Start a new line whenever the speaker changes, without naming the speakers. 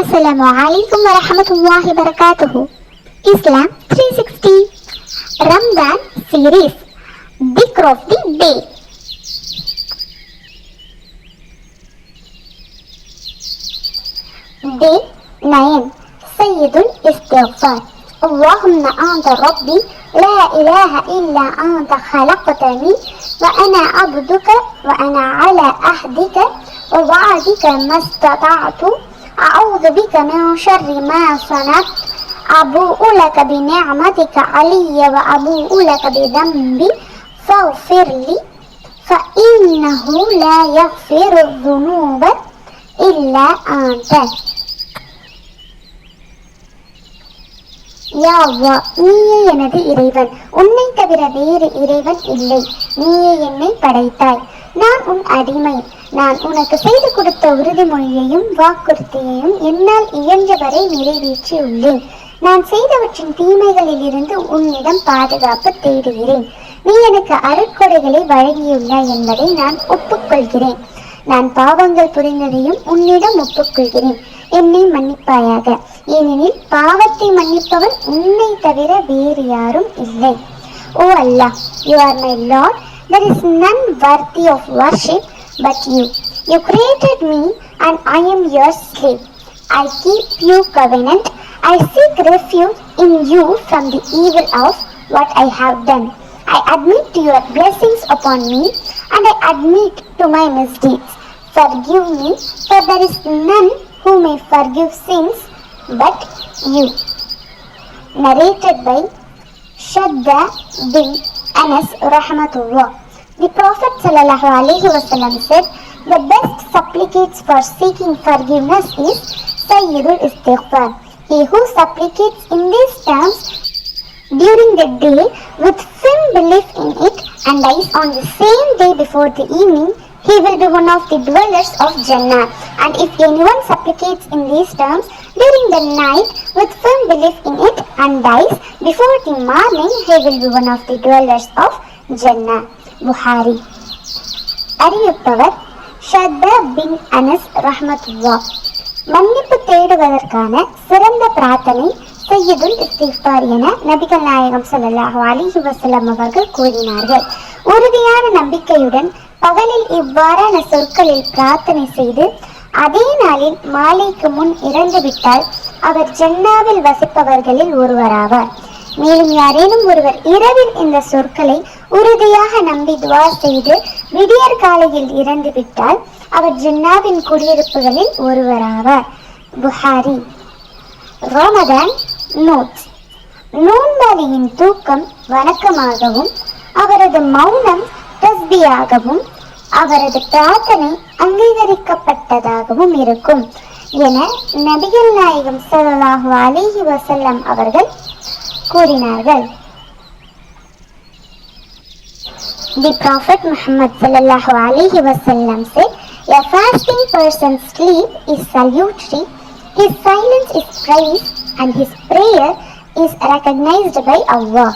السلام عليكم ورحمة الله وبركاته. إسلام 360 رمضان سيريس ذكر في بي دي نايم سيد الاستغفار. اللهم أنت ربي. لا إله إلا أنت خلقتني. وأنا عبدك. وأنا على أهدك ووعدك ما استطعت. أعوذ بك من شر ما صنعت أبوء لك بنعمتك علي وأبوء لك بذنبي فاغفر لي فإنه لا يغفر الذنوب إلا أنت யா அல்லாஹ், நீயே எனது இறைவன் உன்னை தவிர வேறு இறைவன் இல்லை நீயே என்னை படைத்தாய் நான் உன் அடிமை நான் உனக்கு செய்து கொடுத்த உறுதிமொழியையும் வாக்குறுதியையும் என்னால் இயன்றவரை நிறைவேற்றியுள்ளேன் நான் செய்தவற்றின் தீமைகளில் இருந்து உன்னிடம் பாதுகாப்பு தேடுகிறேன். நீ எனக்கு அருட்கொடைகளை வழங்கியுள்ளாய் என்பதை நான் ஒப்புக்கொள்கிறேன். நான் பாவங்கள் புரிந்ததையும் உன்னிடம் ஒப்புக்கொள்கிறேன். என்னை மன்னிப்பாயாக. ஏனெனில் பாவத்தை மன்னிப்பவன் உன்னை தவிர வேறு யாரும் இல்லை. O Allah you are my lord there is none worthy of worship. But you you created me and i am your slave i keep you covenant i seek refuge in you from the evil of what i have done i admit to your blessings upon me and i admit to my misdeeds forgive me for there is none who may forgive sins but you. Narrated by Shadda bin Anas Rahmatullah. The Prophet said, the best supplicates for seeking forgiveness is Sayyidul Istighfar. He who supplicates in these terms during the day with firm belief in it and dies on the same day before the evening, he will be one of the dwellers of Jannah. And if anyone supplicates in these terms during the night with firm belief in it and dies before the morning, he will be one of the dwellers of Jannah. Bukhari அறிவிப்பவர் ஷத்தா bin Anas ரஹ்மத்துல்லா. மன்னிப்பு தேடுவதற்கான சிறந்த பிரார்த்தனை செய்யுதுல் இஸ்திஃபார் என நபிகள் நாயகம் ஸல்லல்லாஹு அலைஹி வசலம் அவர்கள் கூறினார்கள். உறுதியான நம்பிக்கையுடன் பகலில் இவ்வாறான சொற்களில் பிரார்த்தனை செய்து அதே நாளில் மாலைக்கு முன் இறந்துவிட்டால் அவர் ஜன்னாவில் வசிப்பவர்களில் ஒருவராவார். மேலும் யாரேனும் ஒருவர் இரவில் இந்த சொற்களை உறுதியாக நம்பி துவா செய்து விடியற் காலையில் இறந்து விட்டால் அவர் ஜின்னாவின் குடியிருப்புகளில் ஒருவராவார். புகாரி. ரோமதான் நோட். நோன்பாளியின் தூக்கம் வணக்கமாகவும் அவரது மௌனம் தஸ்பியாகவும் அவரது பிரார்த்தனை அங்கீகரிக்கப்பட்டதாகவும் இருக்கும் என நபிகள் நாயகம் சல்லாஹு அலிஹி வசல்லம் அவர்கள் கூறினார்கள். The Prophet Muhammad said, A fasting person's sleep is salutary, his silence is praised, and his prayer is recognized by Allah.